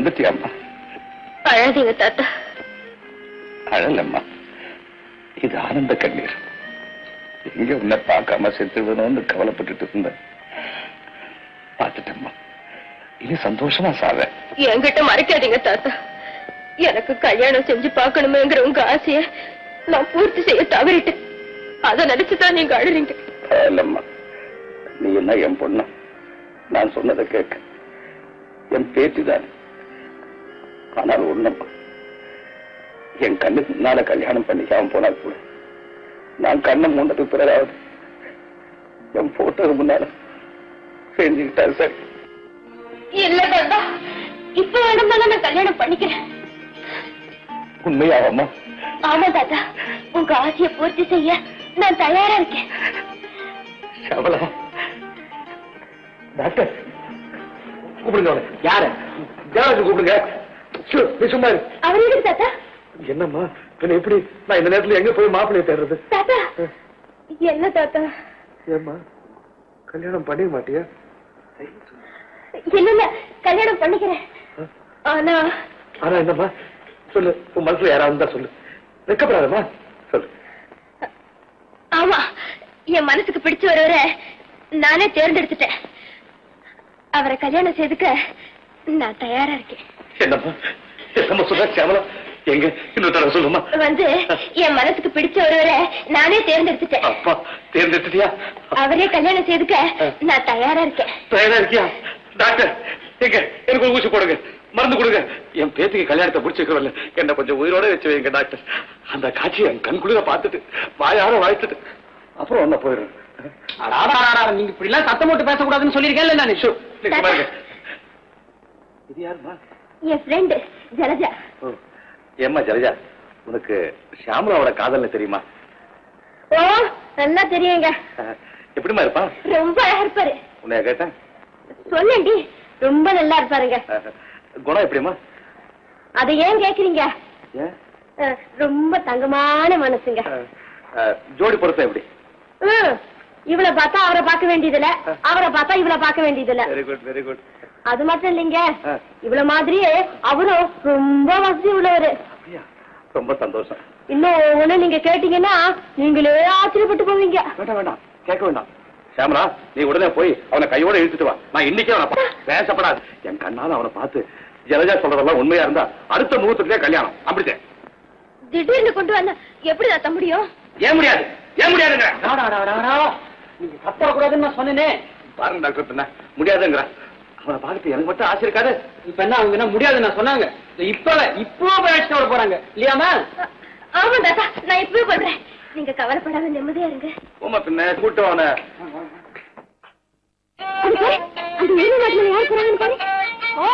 வந்துட்டியாம்மா அழாதீங்க தாத்தா. அழலம்மா. இது ஆனந்த கண்ணீர். எங்க உன்னை பார்க்காம செத்துடணும்னு கவலைப்பட்டுட்டு இருந்தேன். பார்த்துட்டேம்மா. இனி சந்தோஷமா சாவேன் என்கிட்ட மறைக்காதீங்க தாத்தா. எனக்கு கல்யாணம் செஞ்சு பார்க்கணுமேங்கிற உங்க ஆசைய நான் பூர்த்தி செய்ய தவறிட்டேன். அதை நினைச்சுதான் நீங்க அழுறீங்க. இல்லம்மா நீ என்ன என் பொண்ணா? நான் சொன்னதை கேட்க. என் பேத்தி தான் ஆனால் ஒண்ணும்மா என் கண்ணுக்கு முன்னால கல்யாணம் பண்ணிக்காம போனா கூட நான் கண்ணை மூண்டது பிறகாவது என் போட்டோக்கு முன்னால செஞ்சுக்கிட்டா சரி. இல்ல தாத்தா இப்ப வேணும்னாலும் நான் கல்யாணம் பண்ணிக்கிறேன். உண்மையாவம்மா? ஆமா தாத்தா உங்க ஆசையை பூர்த்தி செய்ய நான் தயாரா இருக்கேன். சபலா டாக்டர் கூப்பிடுங்க யார? ஜனராஜ் கூப்பிடுங்க. நீ சும்மா. அவர் எதுக்கு தாத்தா? என்னம்மா? பின்ன எப்படி? நான் இந்த நேரத்துல எங்க போய் மாப்பிள்ளைய தேடுறது? தாத்தா என்ன தாத்தா? ஏம்மா? கல்யாணம் பண்ணிக்க மாட்டியா? இல்ல கல்யாணம் பண்ணிக்கிறேன். ஆனா ஆனா என்னம்மா? சொல்லு உன் மனசுல யாராவது இருந்தா சொல்லு. வெக்கப்படாதம்மா. சொல்லு. ஆமா என் மனசுக்கு பிடிச்ச ஒருவரை நானே தேர்ந்தெடுத்துட்டேன். அவரை கல்யாணம் செய்துக்க நான் தயாரா இருக்கேன். என்னம்மா என்னம்மா சொல்ற? கேவலம். எங்க? இன்னொரு தடவை சொல்லுமா வந்து என் மனசுக்கு பிடிச்ச ஒருவரை நானே தேர்ந்தெடுத்துட்டேன். அப்பா தேர்ந்தெடுத்துட்டியா? அவரே கல்யாணம் செய்துக்க நான் தயாரா இருக்கேன். தயாரா இருக்கியா? டாக்டர் எங்க? எனக்கு ஒரு ஊசி போடுங்க. மருந்து கொடுங்க. என் பேத்திக்கு கல்யாணத்தை முடிச்சுக்கிறோம்ல என்ன கொஞ்சம் உயிரோட வச்சு வைங்க டாக்டர். அந்த காட்சி என் கண் குளிர பார்த்துட்டு வாயார வாழ்த்துட்டு அப்புறம் ஒன்ன போயிடுறேன். நீங்க இப்படி எல்லாம் சத்தம் போட்டு பேசக்கூடாதுன்னு சொல்லிருக்கேன்ல நான் இது யாருமா என் ஃப்ரெண்டு ஜலஜா. ஏம்மா ஜலஜா உனக்கு ஷியாமலாவோட காதல்னு தெரியுமா? ஓ நல்லா தெரியுங்க. அஹ், எப்படிம்மா இருப்பான்? ரொம்ப அழகா இருப்பாரு. உன்னைய கேட்டேன்? சொல்லேண்டி ரொம்ப நல்லா இருப்பாருங்க. குணம் எப்படிம்மா? அதை ஏன் கேக்குறீங்க? ரொம்ப தங்கமான மனசுங்க. ஜோடி பொருத்தம் எப்படி? இவளை பார்த்தா அவரை பார்க்க வேண்டியதில்ல. அவரை பார்த்தா இவளை பார்க்க வேண்டியதில்ல. வெரி குட் வெரி குட் அது மட்டும் இல்லைங்க. இவள மாதிரியே அவரும் ரொம்ப வசதி உள்ளவரு. அப்படியா? ரொம்ப சந்தோஷம். இன்னும் ஒண்ணு நீங்க கேட்டீங்கன்னா நீங்களே ஆச்சரியப்பட்டு போவீங்க. வேண்டாம் வேண்டாம். கேட்க வேண்டாம். சாமலா நீ உடனே போய் அவனை கையோட இழுத்துட்டு வா. நான் இன்னைக்கே அவனை பா- பேசப்படாது. என் கண்ணால அவனை பார்த்து ஜலஜா சொல்றதெல்லாம் உண்மையா இருந்தா அடுத்த முகூர்த்தத்திலே கல்யாணம். அப்படித்தேன். திடீர்னு கொண்டு வந்தா எப்படி தத்த முடியும் ஏன் முடியாது? ஏன் முடியாதுங்க நீங்க கத்தக்கூடாதுன்னு நான் சொன்னேனே. பாருங்க டாக்டர் பின்ன முடியாதுங்கிற. அவனை பார்த்துட்டு எனக்கு மட்டும் ஆசை இருக்காது. இப்ப என்ன அவங்க என்ன முடியாதுன்னு நான் சொன்னாங்க. இப்ப இப்போ வர போறாங்க. இல்லையாமா ஆமா தாத்தா நான் இப்பவே பண்றேன் நீங்க கவலைப்படாம நிம்மதியா இருங்க. உமா பின்ன கூட்டு அவனை. அது பாரு, அந்த வெளி நாட்டுல யார் போறாங்கன்னு பாரு. ஓ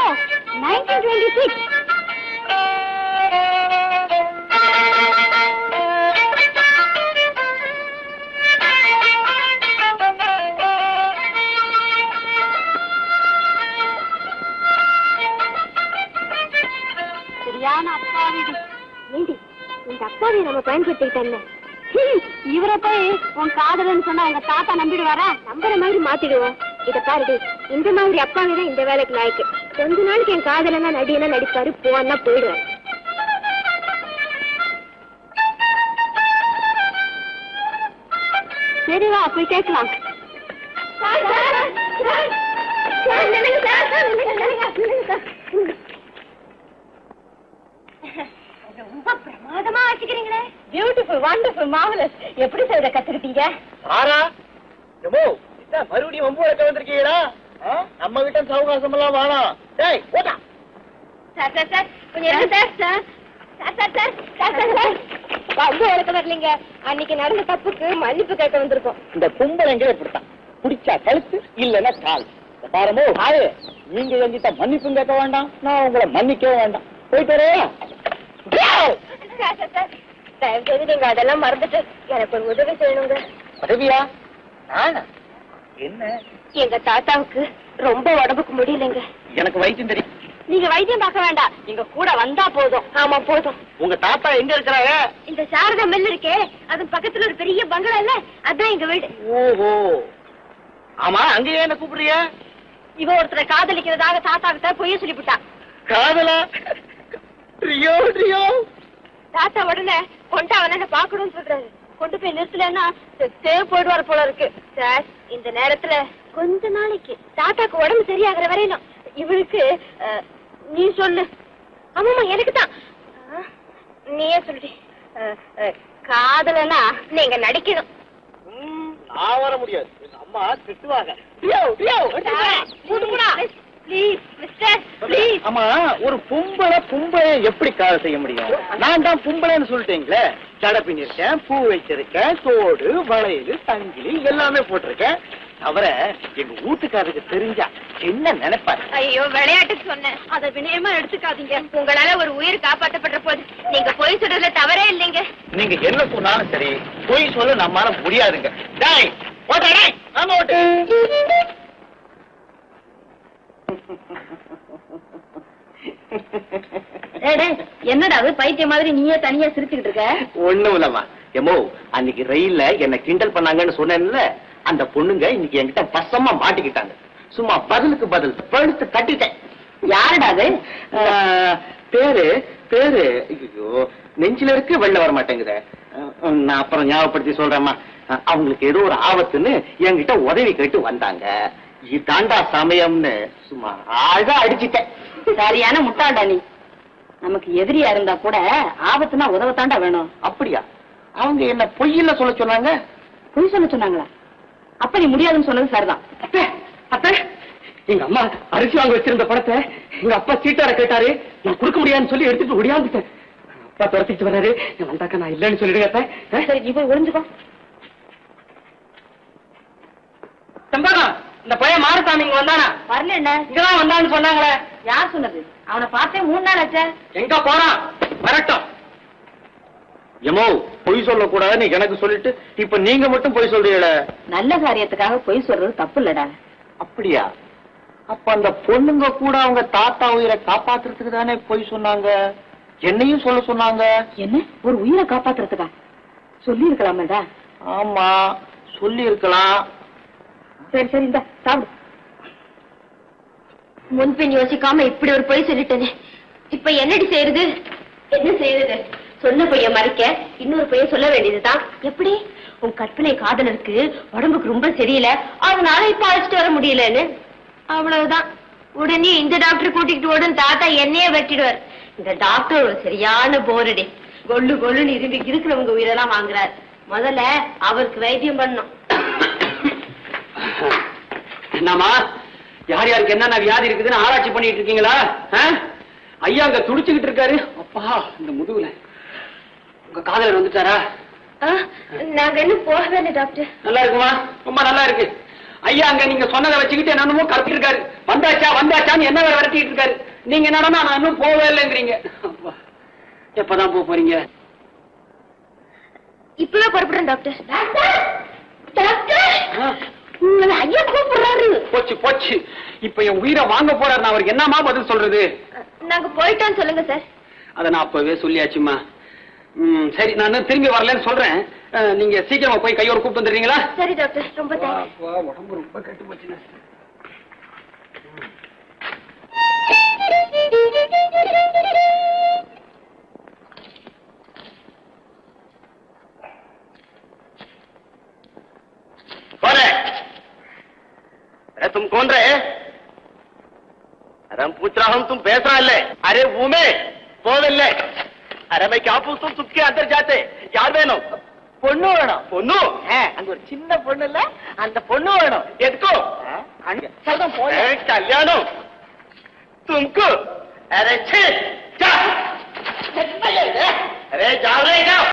நைன்டீன் டுவெண்ட்டி சிக்ஸ் சரியான ஏண்டி இந்த அப்பாவை நம்ம பயன்படுத்திக்கிட்டேன் இவரை போய் உன் காதலன்னு சொன்னா உங்க தாத்தா நம்பிடுவாரா நம்புற மாதிரி மாத்திடுவோம் இத பாருடி இந்த மாதிரி அப்பாவே தான் இந்த வேலைக்கு லாய்க்கு கொஞ்ச நாளைக்கு என் காதலனா நடிகனா நடிப்பாரு போனா போயிடுவாரு சரி வா போய் கேட்கலாம் ரொம்ப பிரமாதமா ஆச்சுக்கிறீங்களே பியூட்டிஃபுல் வண்டர்ஃபுல் மாவலஸ் எப்படி செய்த கத்துக்கிட்டீங்க? ஆரா எமோ என்ன மறுபடியும் வம்பு வளர்க்க வந்திருக்கீங்களா? நம்ம கிட்ட சவகாசம் எல்லாம் வேணாம் டேய் போடா சார் சார் சார் கொஞ்சம் இருங்க sir sir sir sir sir sir sir sir வம்பு வளர்க்க வரலீங்க. அன்னைக்கு நடந்த தப்புக்கு மன்னிப்பு கேட்க வந்திருக்கோம். இந்த கும்பலைங்க இப்படித்தான். பிடிச்சா கழுத்து இல்லைன்னா கால். பாருமோ ஆயே நீங்க என்கிட்ட மன்னிப்பும் கேட்க வேண்டாம் நான் உங்களை மன்னிக்கவும் வேண்டாம். போயிட்டு சார் சார் சார் தயவு செய்து நீங்க அதெல்லாம் மறந்துட்டு எனக்கு ஒரு உதவி செய்யணுங்க பதவியா நானா? என்ன? எங்க தாத்தாவுக்கு ரொம்ப உடம்புக்கு முடியலைங்க. எனக்கு வைத்தியம் தெரியும். நீங்க வைத்தியம் பார்க்க வேண்டாம். நீங்க கூட வந்தா போதும். ஆமா போதும். உங்க தாத்தா எங்க இருக்கிறாங்க இந்த சாரதா மில் இருக்கே. அது பக்கத்துல ஒரு பெரிய பங்களா இல்ல? அதான் எங்க வீடு. ஓஹோ. ஆமா அங்கேயே என்ன கூப்பிடுறிய? இவ ஒருத்தரை காதலிக்கிறதாக தாத்தா கிட்ட பொய்ய சொல்லிவிட்டான் காதலா? ரியோ ரியோ. தாத்தா உடனே கொண்டு அவனை பார்க்கணும்னு சொல்றாரு. கொண்டு போய் நிறுத்தலன்னா செத்தே போயிடுவார் போல இருக்கு. சார் இந்த நேரத்துல கொஞ்ச நாளைக்கு தாத்தாக்கு உடம்பு சரியாகிற வரையிலும் இவளுக்கு நீ சொல்லு. ஆமாமா எனக்கு தான் நீயே சொல்லு. காதலனா நீங்க நடிக்கணும். நான் வர முடியாது. அம்மா திட்டுவாங்க. ப்ளீஸ் மிஸ்டர் ப்ளீஸ் ஆமா ஒரு பொம்பளை பொம்பளை எப்படி காதல் செய்ய முடியும்? நான் தான் பொம்பளைன்னு சொல்லிட்டீங்களே? ஜடை பின்னிருக்கேன் பூ வச்சிருக்கேன் தோடு வளையல் சங்கிலி எல்லாமே போட்டிருக்கேன். தவிர எங்க வீட்டுக்காரருக்கு தெரிஞ்சா என்ன நினைப்பாரு? ஐயோ விளையாட்டுக்கு சொன்னேன். அத வினயமா எடுத்துக்காதீங்க. உங்களால ஒரு உயிர் காப்பாற்றப்படுற போது நீங்க போய் சொல்றதுல தவறே இல்லைங்க. நீங்க என்ன சொன்னாலும் சரி பொய் சொல்ல நம்மால முடியாதுங்க. டேய் ஓட்டா டேய் ஆமா ஓட்டு. என்னடா அது? பைத்திய மாதிரி நீயே தனியா சிரிச்சுக்கிட்டு இருக்க? ஒண்ணும் இல்லம்மா. எமோ அன்னைக்கு ரயில்ல என்ன கிண்டல் பண்ணாங்கன்னு சொன்னேன்ல அந்த பொண்ணுங்க இன்னைக்கு என்கிட்ட பசமா மாட்டிக்கிட்டாங்க. சும்மா பதிலுக்கு பதில் பழுத்து கட்டிட்டேன் யாருடா அது? ஆஹ், பேரு பேரு நெஞ்சில இருக்கு வெளில வர மாட்டேங்குதே. நான் அப்புறம் ஞாபகப்படுத்தி சொல்றேம்மா. அவங்களுக்கு ஏதோ ஒரு ஆபத்துன்னு என்கிட்ட உதவி கேட்டு வந்தாங்க. இதாண்டா சமயம்னு சும்மா அழகா அடிச்சிட்டேன். சரியான முட்டாள்டா நீ. நமக்கு எதிரியா இருந்தா கூட ஆபத்துனா உதவத்தாண்டா வேணும். அப்படியா? அவங்க என்ன பொய்யில சொல்ல சொன்னாங்க? பொய் சொல்ல சொன்னாங்களா? அப்ப நீ முடியாதுன்னு சொன்னது சரிதான். அத்தை அத்தை எங்க அம்மா அரிசி வாங்க வச்சிருந்த படத்தை எங்க அப்பா சீட்டார கேட்டாரு. நான் கொடுக்க முடியாதுன்னு சொல்லி எடுத்துட்டு ஒடியாந்துட்டேன். அப்பா துரத்திட்டு வர்றாரு. நான் வந்தாக்க நான் இல்லைன்னு சொல்லிடுங்க அத்தை? சரி நீ போய் ஒளிஞ்சுக்கோ. செம்பகம் இந்த பையன் மாறுசாமி இங்க வந்தானா? வரல என்ன இங்கதான் வந்தான்னு சொன்னாங்களே. யார் சொன்னது? அவனை பார்த்தே மூணு நாள் ஆச்சே. எங்க போறான்? வரட்டும். எமோ பொய் சொல்லக்கூடாதுன்னு எனக்கு சொல்லிட்டு இப்ப நீங்க மட்டும் பொய் சொல்றீங்களே? நல்ல காரியத்துக்காக பொய் சொல்றது தப்பு இல்லடா அப்படியா? அப்ப அந்த பொண்ணுங்க கூட அவங்க தாத்தா உயிரை காப்பாத்துறதுக்கு தானே பொய் சொன்னாங்க? என்னையும் சொல்ல சொன்னாங்க? என்ன? ஒரு உயிரை காப்பாத்துறதுக்கா? சொல்லி இருக்கலாமேடா ஆமா சொல்லி இருக்கலாம் சரி சரி இந்த சாப்பிடு. முன்பின் யோசிக்காம இப்படி ஒரு பொய் சொல்லிட்டேனே. இப்ப என்னடி செய்யறது என்ன செய்யறது சொன்ன பொய்ய மறைக்க இன்னொரு பொய்ய சொல்ல வேண்டியதுதான். எப்படி? உன் கற்பனை காதலருக்கு உடம்புக்கு ரொம்ப சரியில்லை. அதனால இப்ப அழைச்சிட்டு வர முடியலன்னு. அவ்வளவுதான். உடனே இந்த டாக்டர் கூட்டிக்கிட்டு ஓடும் தாத்தா என்னையே வெட்டிடுவார் இந்த டாக்டர் ஒரு சரியான போரடி. கொள்ளு கொள்ளுன்னு இரும்பி இருக்கிறவங்க உயிரெல்லாம் வாங்குறார். முதல்ல அவருக்கு வைத்தியம் பண்ணணும். என்னம்மா? யார் யாருக்கு என்னென்ன வியாதி இருக்குதுன்னு ஆராய்ச்சி பண்ணிட்டு இருக்கீங்களா? ஐயா அங்க துடிச்சுக்கிட்டு இருக்காரு. அப்பா இந்த முதுகுல. உங்க காதலர் வந்துட்டாரா? நாங்க இன்னும் போகவே இல்லை டாக்டர். நல்லா இருக்குமா? ரொம்ப நல்லா இருக்கு. ஐயா அங்க நீங்க சொன்னதை வச்சுக்கிட்டு என்னமோ கருப்பிட்டு இருக்காரு வந்தாச்சா வந்தாச்சான்னு என்ன விரட்டிட்டு இருக்காரு? நீங்க என்னடா நான் இன்னும் போகவே இல்லைங்கிறீங்க. எப்பதான் போக போறீங்க? இப்பவே புறப்படுறேன் டாக்டர். டாக்டர்? உங்களை ஐயா கூப்பிடுறாரு. போச்சு போச்சு. இப்ப என் உயிரை வாங்க போறாரு நான் அவருக்கு என்னமா பதில் சொல்றது? நாங்க போயிட்டோம் சொல்லுங்க சார். அதை நான் அப்பவே சொல்லியாச்சுமா ம், சரி நான் திரும்பி வரலன்னு சொல்றேன். நீங்க சீக்கிரமா போய் கையோட கூப்பிட்டு வந்துடுறீங்களா? சரி டாக்டர். ரொம்ப தேங்க்ஸ். உடம்பு ரொம்ப கெட்டு போச்சுண்ணே. तुम बेच रहा है अरे वो में போதில்லை अरे मैं क्या पूछता हूँ चुपके अंदर जाते யார் வேணும் பொண்ணு வேணும் பொண்ணு அங்க ஒரு சின்ன பொண்ணு இல்ல அந்த பொண்ணு வேணும் எதுக்கோ கல்யாணம் तुमको अरे छे जा अरे जाओ रे जाओ